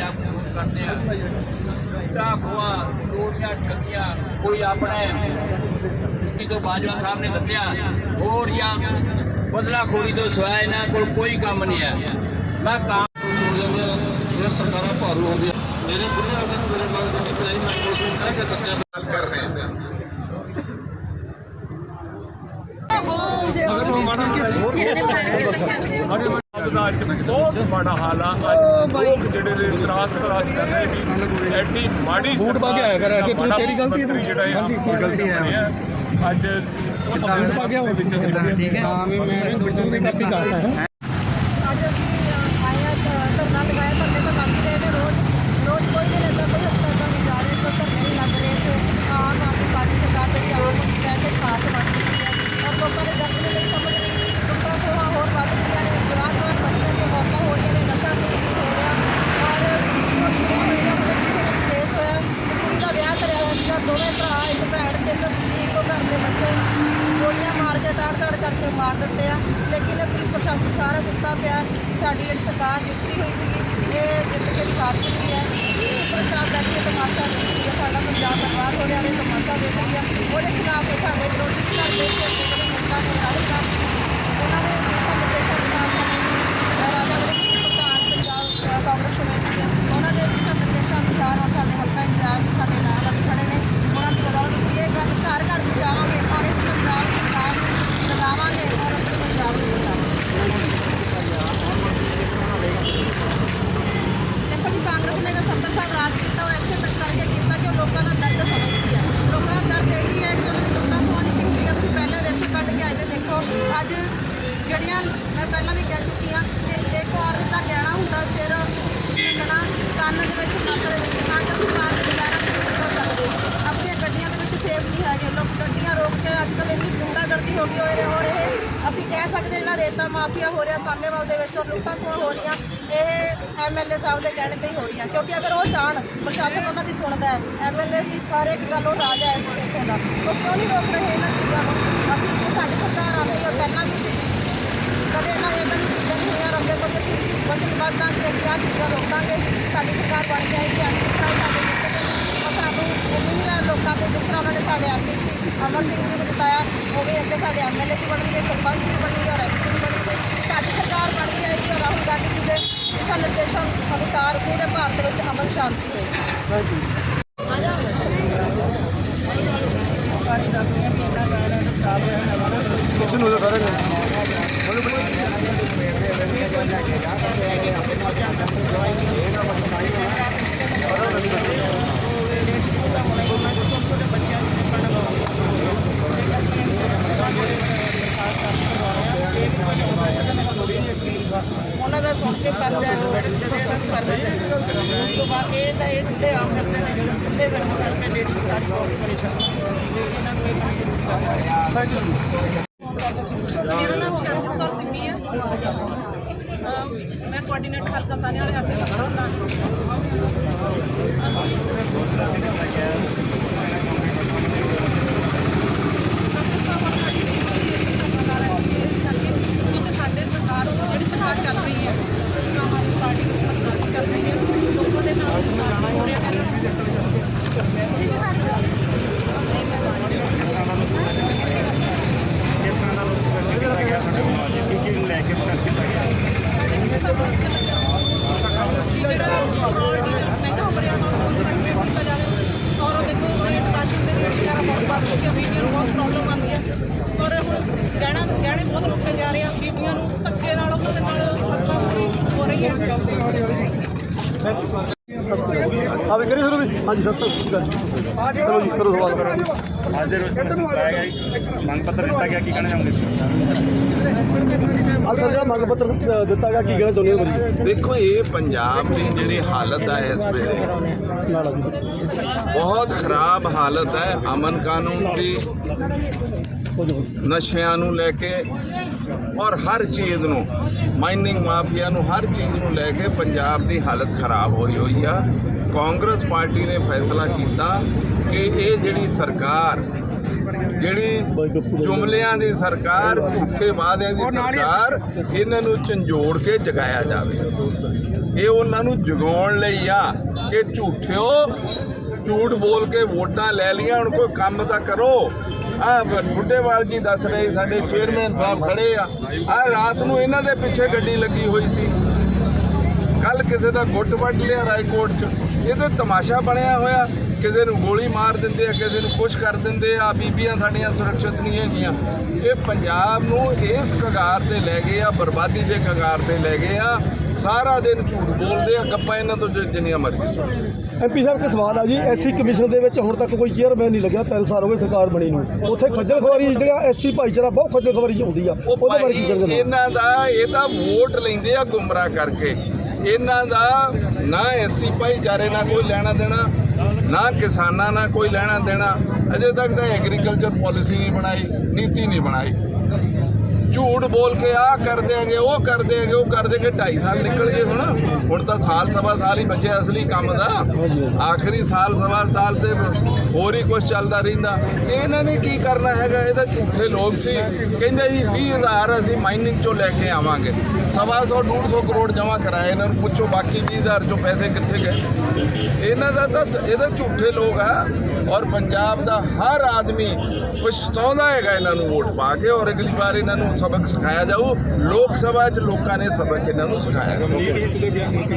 ਪੰਜਾਬ ਨੂੰ ਕਰਦੇ ਆ ਡਾਕੂਆ ਚੋਰੀਆਂ ਠੱਗੀਆਂ ਕੋਈ ਆਪਣੇ ਜਦੋਂ ਬਾਜਵਾ ਸਾਹਿਬ ਨੇ ਦੱਸਿਆ ਹੋਰ ਜਾਂ ਬਦਲਾਖੋਰੀ ਤੋਂ ਸਿਵਾਏ ਇਹਨਾਂ ਕੋਲ ਕੋਈ ਕੰਮ ਨਹੀਂ ਹੈ ਮੈਂ ਕੰਮ ਇਹ ਸਰਕਾਰਾਂ ਭਾਰੂ ਹੁੰਦੀਆਂ ਮੇਰੇ ਬੁੱਢੇ ਵਾਲੇ ਨੂੰ ਮੇਰੇ ਨਾਲ ਦੇ ਵਿੱਚ ਨਹੀਂ ਮੈਂ ਕੁਝ ਨੂੰ ਕਹਿ ਕੇ ਦੱਸਿਆ ਕਰ ਰਹੇ ਹਾਂ ਦਾ ਅੱਜ ਬਹੁਤ ਮਾੜਾ ਹਾਲ ਆ। ਅੱਜ ਲੋਕ ਜਿਹੜੇ ਨੇ ਤਰਾਸ ਤਰਾਸ ਕਰ ਰਹੇ ਵੀ ਐਡੀ ਮਾੜੀ ਬੂਟ ਪਾ ਕੇ ਆਇਆ ਕਰ ਅੱਜ ਤੂੰ ਤੇਰੀ ਗਲਤੀ ਹੈ ਹਾਂਜੀ ਕੀ ਗਲਤੀ ਹੈ। ਅੱਜ ਬੂਟ ਪਾ ਕੇ ਆਇਆ ਵਿੱਚ ਠੀਕ ਹੈ। ਹਾਂ ਮੈਂ ਮੈਂ ਬਿਲਕੁਲ ਨਹੀਂ ਸੱਚੀ ਕਹਤਾ ਹੈ ਅੱਜ ਅਸੀਂ ਅ, ਆਏ ਆ ਧ- ਧਰਨਾ ਲਗਾਇਆ ਧਰਨੇ ਤਾਂ ਲੱਗ ਹੀ ਰਹੇ ਨੇ ਰੋਜ਼ ਰੋਜ਼ ਕੋਈ ਦਿਨ ਏਦਾਂ ਕੋਈ ਹਫਤਾ ਤਾਂ ਨਹੀਂ ਜਾ ਰਿਹਾ ਕੋਈ ਧਰਨੇ ਨਹੀਂ ਲੱਗ ਰਹੇ ਇਸ ਆਮ ਆਦਮੀ ਪਾਰਟੀ ਸਰਕਾਰ ਜਿਹੜੀ ਆਮ ਕਹਿ ਕੇ ਖਾਸ ਬਣ ਚੁੱਕੀ ਹੈ ਔਰ ਲੋਕਾਂ ਦੇ ਦਰਦ ਨੂੰ ਨਹੀਂ ਸਮਝ ਰਹੀ ਲੁੱਟਾਂ ਖੋਹਾਂ ਹੋਰ ਵੱਧ ਰਹੀਆਂ ਨੇ ਜਵਾਨ ਜਵਾਨ ਬੱਚਿਆਂ ਦੀਆਂ ਮੌਤਾਂ ਹੋ ਰਹੀਆਂ ਨੇ ਨਸ਼ਾ ਨਹੀਂ ਹੋ ਰਿਹਾ ਔਰ ਕੁਝ ਹੋਇਆ ਹੋਇਆ ਉਹਦੇ ਪਿੱਛੇ ਇੱਕ ਕੇਸ ਹੋਇਆ ਇੱਕ ਕੁੜੀ ਦਾ ਵਿਆਹ ਕਰਿਆ ਹੋਇਆ ਸੀਗਾ ਦੋਵੇਂ ਭਰਾ ਇੱਕ ਭੈਣ ਤਿੰਨ ਸੀ ਇੱਕੋ ਘਰ ਦੇ ਬੱਚੇ ਗੋਲੀਆਂ ਮਾਰ ਕੇ ਤਾੜ ਮਾਰ ਦਿੱਤੇ ਆ। ਲੇਕਿਨ ਇਹ ਪੁਲਿਸ ਪ੍ਰਸ਼ਾਸਨ ਸਾਰਾ ਸੁੱਤਾ ਪਿਆ। ਸਾਡੀ ਜਿਹੜੀ ਸਰਕਾਰ ਜਿੱਤੀ ਹੋਈ ਸੀਗੀ, ਇਹ ਜਿੱਤ ਕੇ ਦਿਖਾ ਚੁੱਕੀ ਹੈ। ਪ੍ਰਸ਼ਾਸਨ ਬੈਠ ਕੇ ਤਮਾਸ਼ਾ ਦੇਖ ਰਹੀ ਹੈ। ਸਾਡਾ ਪੰਜਾਬ ਬਰਬਾਦ ਹੋ ਰਿਹਾ ਹੈ, ਤਮਾਸ਼ਾ ਦੇਖ ਰਹੀ ਹੈ। ਉਹਦੇ ਖਿਲਾਫ ਇਹ ਸਾਡੇ ਵਿਰੋਧੀ ਘਰ ਦੇ ਜਿਹੜੇ ਨੇਤਾ ਨੇ ਰਾਜਾ ਉਹਨਾਂ ਦੇ ਦਿਸ਼ਾ ਨਿਰਦੇਸ਼ਾਂ ਖਿਲਾਫ ਸਾਨੂੰ ਰਾਜਾ ਵੜਿੰਗ ਜੀ ਪ੍ਰਧਾਨ ਪੰਜਾਬ ਅ, ਕਾਂਗਰਸ ਕਮੇਟੀ ਦੇ ਉਹਨਾਂ ਦੇ ਦਿਸ਼ਾ ਨਿਰਦੇਸ਼ਾਂ ਅਨੁਸਾਰ ਔਰ ਸਾਡੇ ਹਲਕਾ ਇੰਚਾਰਜ ਸਾਡੇ ਨਾਲ ਅੱਜ ਖੜੇ ਨੇ ਉਹਨਾਂ ਦੀ ਬਦੌਲਤ ਅਸੀਂ ਇਹ ਗੱਲ ਘਰ ਘਰ ਪਹੁੰਚਾਵਾਂਗੇ ਔਰ ਇਸ ਪੰਜਾਬ ਪੰਜਾਬ ਨੂੰ ਲਗਾਵਾਂਗੇ ਔਰ ਆਪਣੇ ਪੰਜਾਬ ਨੂੰ ਬਚਾਵਾਂਗੇ ਦੇਖੋ ਜੀ ਕਾਂਗਰਸ ਨੇ ਅਗਰ ਸੱਤਰ ਸਾਲ ਰਾਜ ਕੀਤਾ ਉਹ ਐਸੇ ਤੱਕ ਕਰਕੇ ਕੀਤਾ ਕਿ ਉਹ ਲੋਕਾਂ ਦਾ ਦਰਦ ਸਮਝਦੀ ਹੈ ਲੋਕਾਂ ਦਾ ਦਰਦ ਇਹੀ ਹੈ ਕਿ ਉਹਨਾਂ ਦੀ ਲੁੱਟਾਂ ਖੋਹ ਨਹੀਂ ਸਿੱਖੀ ਹੈ ਤੁਸੀਂ ਪਹਿਲਾਂ ਰੇਸ਼ੇ ਕੱਢ ਕੇ ਆਏ ਤੇ ਦੇਖੋ, ਅੱਜ ਜਿਹੜੀਆਂ ਮੈਂ ਪਹਿਲਾਂ ਵੀ ਕਹਿ ਚੁੱਕੀ ਹਾਂ ਕਿ ਇੱਕ ਔਰਤ ਦਾ ਗਹਿਣਾ ਹੁੰਦਾ ਸਿਰ ਕੱਢਣਾ ਕੰਨ ਦੇ ਵਿੱਚ ਨੱਕ ਦੇ ਵਿੱਚ ਨਾ ਕਿ ਅਸੀਂ ਪਾ ਕੇ ਗੁਜ਼ਾਰਾ ਨਹੀਂ ਕਰ ਸਕਦੇ ਆਪਣੀਆਂ ਗੱਡੀਆਂ ਦੇ ਵਿੱਚ ਸੇਫ ਨਹੀਂ ਹੈਗੇ। ਲੋਕ ਗੱਡੀਆਂ ਰੋਕ ਕੇ ਅੱਜ ਕੱਲ੍ਹ ਇੰਨੀ ਗੁੰਡਾਗਰਦੀ ਹੋ ਗਈ ਹੋਏ ਰਹੇ ਹੋ ਰਹੇ ਅਸੀਂ ਕਹਿ ਸਕਦੇ ਜਿਹੜਾ ਰੇਤਾ ਮਾਫੀਆ ਹੋ ਰਿਹਾ ਸਾਹਨੇਵਾਲ ਦੇ ਵਿੱਚ ਔਰ ਲੁੱਟਾਂ ਖੋਹਾਂ ਹੋ ਰਹੀਆਂ। ਇਹ ਐਮਐਲਏ ਸਾਹਿਬ ਦੇ ਕਹਿਣੇ ਤੇ ਹੀ ਹੋ ਰਹੀਆਂ। ਕਿਉਂਕਿ ਅਗਰ ਉਹ ਚਾਹਣ ਪ੍ਰਸ਼ਾਸਨ ਉਹਨਾਂ ਦੀ ਸੁਣਦਾ ਹੈ। ਐਮਐਲਏ ਦੀ ਸਾਰੇ ਇੱਕ ਗੱਲ ਉਹ ਰਾਜ ਹੈ ਇਸ ਇੱਥੋਂ ਦਾ। ਉਹ ਕਿਉਂ ਨਹੀਂ ਰੋਕ ਰਹੇ ਇਹਨਾਂ ਚੀਜ਼ਾਂ ਨੂੰ? ਅਸੀਂ ਜੇ ਸਾਡੀ ਸਰਕਾਰ ਆਉਂਦੀ ਹੈ ਪਹਿਲਾਂ ਵੀ ਸੀ ਕਦੇ ਇਹਨਾਂ ਇਦਾਂ ਦੀ ਚੀਜ਼ਾਂ ਨਹੀਂ ਹੋਈਆਂ ਔਰ ਅੱਗੇ ਤੋਂ ਵੀ ਅਸੀਂ ਵਚਨਬੱਧ ਹਾਂ ਕਿ ਅਸੀਂ ਆਹ ਚੀਜ਼ਾਂ ਰੋਕਾਂਗੇ, ਸਾਡੀ ਸਰਕਾਰ ਬਣ ਜਾਏਗੀ, ਅੱਜ ਇਸ ਤਰ੍ਹਾਂ ਸਾਡੇ ਜਿੱਤੇ ਔਰ ਸਾਨੂੰ ਉਮੀਦ ਹੈ ਲੋਕਾਂ ਤੇ ਜਿਸ ਤਰ੍ਹਾਂ ਉਹਨਾਂ ਨੇ ਸਾਡੇ ਐਮਪੀ ਸੀ, ਅਮਰ ਸਿੰਘ ਜੀ ਨੂੰ ਜਿਤਾਇਆ, ਉਹ ਵੀ ਅੱਗੇ ਸਾਡੇ ਐਮਐਲਏ ਵੀ ਬਣਨਗੇ, ਸਰਪੰਚ ਵੀ ਬਣਨਗੇ, ਔਰ ਐਮਪੀ ਸਰਕਾਰ ਬਣ ਕੇ ਆਏਗੀ ਰਾਹੁਲ ਗਾਂਧੀ ਜੀ ਦੇ ਦਿਸ਼ਾ ਨਿਰਦੇਸ਼ਾਂ ਅਨੁਸਾਰ ਪੂਰੇ ਭਾਰਤ ਵਿੱਚ ਅਮਨ ਸ਼ਾਂਤੀ ਹੋਏਗੀ ਇਸ ਬਾਰੇ ਦੱਸਦੇ ਹਾਂ ਵੀ ਇਹਨਾਂ ਦਾ ਖਰਾਬ ਹੋਇਆ ਹੈ ਨਾ ਉਹਨਾਂ ਦਾ ਸੁਣ ਕੇ ਪਰਚਾ ਐਸਪੀਡ ਜਦੋਂ ਇਹਨਾਂ ਨੂੰ ਕਰਨਾ ਚਾਹੀਦਾ ਉਸ ਤੋਂ ਬਾਅਦ ਇਹ ਤਾਂ ਇਹ ਜਿਹੜੇ ਆਮ ਕਰਦੇ ਨੇ ਤੇ ਫਿਰ ਕਰਕੇ ਲੇਡੀ ਸਾਰੀ ਬਹੁਤ ਪਰੇਸ਼ਾਨ ਇਹਨਾਂ ਨੂੰ ਇਹ ਜ਼ਰੂਰੀ ਮੇਰਾ ਨਾਮ ਸ਼ਰਨਜੀਤ ਕੌਰ ਸਿੰਘੀ ਹੈ। ਮੈਂ ਕੋਆਰਡੀਨੇਟਰ ਹਲਕਾ ਸਾਨੇ ਵਾਲੇ ਅਸੀਂ ਲੱਗਾ ਹੁੰਦਾ ਕਿਉਂਕਿ ਸਾਡੇ ਸਰਕਾਰ ਜਿਹੜੀ ਸਰਕਾਰ ਚੱਲ ਰਹੀ ਹੈ ਆਮ ਆਦਮੀ ਪਾਰਟੀ ਦੀ ਸਰਕਾਰ ਚੱਲ ਰਹੀ ਹੈ ਲੋਕਾਂ ਦੇ ਨਾਲ ਇਨਸਾਫ ਹੋ ਰਿਹਾ ਹੈ ਮਹਿੰਗਾ ਹੋ ਰਿਹਾ ਹੈ ਕੀਤਾ ਜਾਵੇ ਔਰ ਉਹ ਦੇਖੋ ਰੇਟ ਰਾਸ਼ਨ ਦੇ ਰੇਟ ਵਗੈਰਾ ਬਹੁਤ ਵੱਧ ਚੁੱਕੇ ਆ ਬੀਬੀਆਂ ਨੂੰ ਬਹੁਤ ਪ੍ਰੋਬਲਮ ਆਉਂਦੀ ਹੈ ਔਰ ਹੁਣ ਗਹਿਣਾ ਗਹਿਣੇ ਬਹੁਤ ਲੁੱਟੇ ਜਾ ਰਹੇ ਆ ਬੀਬੀਆਂ ਨੂੰ ਧੱਕੇ ਨਾਲ ਉਹਨਾਂ ਦੇ ਨਾਲ ਹੱਥਾਂ ਪੂਰੀ ਹੋ ਰਹੀ ਹੈ ਆ ਵੀ ਕਰੀ ਸ਼ੁਰੂ ਵੀ? ਹਾਂਜੀ ਸਤਿ ਸ੍ਰੀ ਅਕਾਲ ਚਲੋ ਜੀ ਕਰੋ ਸਵਾਲ। ਅੱਜ ਦੇ ਰੋਜ਼ ਗਿਆ ਮੰਗ ਪੱਤਰ ਦਿੱਤਾ ਗਿਆ ਕੀ ਕਹਿਣਾ ਚਾਹੋਗੇ? ਅੱਜ ਸਰ ਜਿਹੜਾ ਮੰਗ ਪੱਤਰ ਦਿੱਤਾ ਗਿਆ ਕੀ ਕਹਿਣਾ ਚਾਹੁੰਦੇ ਹੋ ਦੇਖੋ ਇਹ ਪੰਜਾਬ ਦੀ ਜਿਹੜੀ ਹਾਲਤ ਹੈ ਇਸ ਵੇਲੇ ਆ ਬਹੁਤ ਖਰਾਬ ਹਾਲਤ ਹੈ ਅਮਨ ਕਾਨੂੰਨ ਦੀ ਨਸ਼ਿਆਂ ਨੂੰ ਲੈ ਕੇ। ਔਰ ਹਰ ਚੀਜ਼ ਨੂੰ ਮਾਈਨਿੰਗ ਮਾਫੀਆ ਨੂੰ, ਹਰ ਚੀਜ਼ ਨੂੰ ਲੈ ਕੇ ਪੰਜਾਬ ਦੀ ਹਾਲਤ ਖਰਾਬ ਹੋਈ ਹੋਈ ਆ। ਕਾਂਗਰਸ ਪਾਰਟੀ ਨੇ ਫੈਸਲਾ ਕੀਤਾ ਕਿ ਇਹ ਜਿਹੜੀ ਸਰਕਾਰ, ਜਿਹੜੀ ਜੁਮਲਿਆਂ ਦੀ ਸਰਕਾਰ, ਝੂਠੇ ਵਾਅਦਿਆਂ ਦੀ ਸਰਕਾਰ, ਇਹਨਾਂ ਨੂੰ ਝੰਜੋੜ ਕੇ ਜਗਾਇਆ ਜਾਵੇ। ਇਹ ਉਹਨਾਂ ਨੂੰ ਜਗਾਉਣ ਲਈ ਆ ਕਿ ਝੂਠਿਓ, ਝੂਠ ਬੋਲ ਕੇ ਵੋਟਾਂ ਲੈ ਲੀਆਂ ਹੁਣ ਕੋਈ ਕੰਮ ਤਾਂ ਕਰੋ। ਆ ਬੁੱਢੇਵਾਲ ਜੀ ਦੱਸ ਰਹੇ, ਸਾਡੇ ਚੇਅਰਮੈਨ ਸਾਹਿਬ ਖੜੇ ਆ। ਆ ਰਾਤ ਨੂੰ ਇਹਨਾਂ ਦੇ ਪਿੱਛੇ ਗੱਡੀ ਲੱਗੀ ਹੋਈ ਸੀ। ਕੱਲ ਕਿਸੇ ਦਾ ਗੁੱਟ ਵੱਢ ਲਿਆ ਰਾਏਕੋਟ 'ਚ। ਇਹ ਤੇ ਤਮਾਸ਼ਾ ਬਣਿਆ ਹੋਇਆ। ਕਿਸੇ ਨੂੰ ਗੋਲੀ ਮਾਰ ਦਿੰਦੇ ਆ, ਕਿਸੇ ਨੂੰ ਕੁਛ ਕਰ ਦਿੰਦੇ ਆ ਬੀਬੀਆਂ ਸਾਡੀਆਂ ਸੁਰੱਖਿਅਤ ਨਹੀਂ ਹੈਗੀਆਂ। ਇਹ ਪੰਜਾਬ ਨੂੰ ਇਸ ਕਗਾਰ ਤੇ ਲੈ ਗਏ ਆ, ਬਰਬਾਦੀ ਦੇ ਕਗਾਰ ਤੇ ਲੈ ਗਏ ਆ। ਸਾਰਾ ਦਿਨ ਝੂਠ ਬੋਲਦੇ ਆ ਗੱਪਾਂ ਇਹਨਾਂ ਤੋਂ ਜਿ- ਜਿੰਨੀਆਂ ਮਰਜ਼ੀ ਸੁਣ ਐਮਪੀ ਸਾਹਿਬ ਇੱਕ ਸਵਾਲ ਆ ਜੀ ਐਸਸੀ ਕਮਿਸ਼ਨ ਦੇ ਵਿੱਚ ਹੁਣ ਤੱਕ ਕੋਈ ਚੇਅਰਮੈਨ ਨਹੀਂ ਲੱਗਿਆ ਤਿੰਨ ਸਾਲ ਹੋ ਗਏ ਸਰਕਾਰ ਬਣੀ ਨੂੰ। ਉੱਥੇ ਖੱਜਲ ਖਵਾਰੀ ਜਿਹੜਾ ਐਸਸੀ ਭਾਈਚਾਰਾ ਬਹੁਤ ਖੱਜਲ ਖਵਾਰੀ ਹੁੰਦੀ ਆ। ਉਹ ਉਹਦੇ ਬਾਰੇ ਕੀ ਭਾਈ ਕਹਿੰਦੇ ਇਹਨਾਂ ਦਾ ਇਹ ਤਾਂ ਵੋਟ ਲੈਂਦੇ ਆ ਗੁੰਮਰਾਹ ਕਰਕੇ। ਇਹਨਾਂ ਦਾ ਨਾ ਐਸਸੀ ਭਾਈਚਾਰੇ ਨਾਲ ਕੋਈ ਲੈਣਾ ਦੇਣਾ ਨਾ ਕਿਸਾਨਾਂ ਨਾਲ ਕੋਈ ਲੈਣਾ ਦੇਣਾ। ਅਜੇ ਤੱਕ ਤਾਂ ਐਗਰੀਕਲਚਰ ਪਾਲਿਸੀ ਨਹੀਂ ਬਣਾਈ ਨੀਤੀ ਨਹੀਂ ਬਣਾਈ। ਝੂਠ ਬੋਲ ਕੇ ਆ ਕਰ ਦੇਂਗੇ ਉਹ ਕਰ ਦੇਂਗੇ ਉਹ ਕਰ ਦੇਂਗੇ 2.5 ਸਾਲ ਨਿਕਲ ਗਏ ਹੁਣ। ਹੁਣ ਤਾਂ ਸਾਲ ਸਵਾ ਸਾਲ ਹੀ ਬਚੇ ਅਸਲੀ ਕੰਮ ਦਾ। ਆਖਰੀ ਸਾਲ ਸਵਾ ਸਾਲ ਤੇ ਹੋਰ ਹੀ ਕੁਝ ਚੱਲਦਾ ਰਹਿੰਦਾ। ਇਹਨਾਂ ਨੇ ਕੀ ਕਰਨਾ ਹੈਗਾ? ਇਹ ਤਾਂ ਝੂਠੇ ਲੋਕ ਸੀ। ਕਹਿੰਦੇ ਜੀ 20000 ਅਸੀਂ ਮਾਈਨਿੰਗ ਚੋਂ ਲੈ ਕੇ ਆਵਾਂਗੇ। ਸਵਾ ਸੌ 150 ਕਰੋੜ ਜਮ੍ਹਾਂ ਕਰਾਏ ਇਹਨਾਂ ਨੂੰ। ਪੁੱਛੋ ਬਾਕੀ 20000 ਚੋਂ ਪੈਸੇ ਕਿੱਥੇ ਗਏ? ਇਹਨਾਂ ਦਾ ਤਾਂ ਇਹ ਝੂਠੇ ਲੋਕ ਆ ਔਰ ਪੰਜਾਬ ਦਾ ਹਰ ਆਦਮੀ ਪਛਤਾਉਂਦਾ ਹੈਗਾ ਇਹਨਾਂ ਨੂੰ ਵੋਟ ਪਾ ਕੇ ਔਰ ਅਗਲੀ ਵਾਰ ਇਹਨਾਂ ਨੂੰ ਸਬਕ ਸਿਖਾਇਆ ਜਾਊ। ਲੋਕ ਸਭਾ 'ਚ ਲੋਕਾਂ ਨੇ ਸਬਕ ਇਹਨਾਂ ਨੂੰ ਸਿਖਾਇਆ।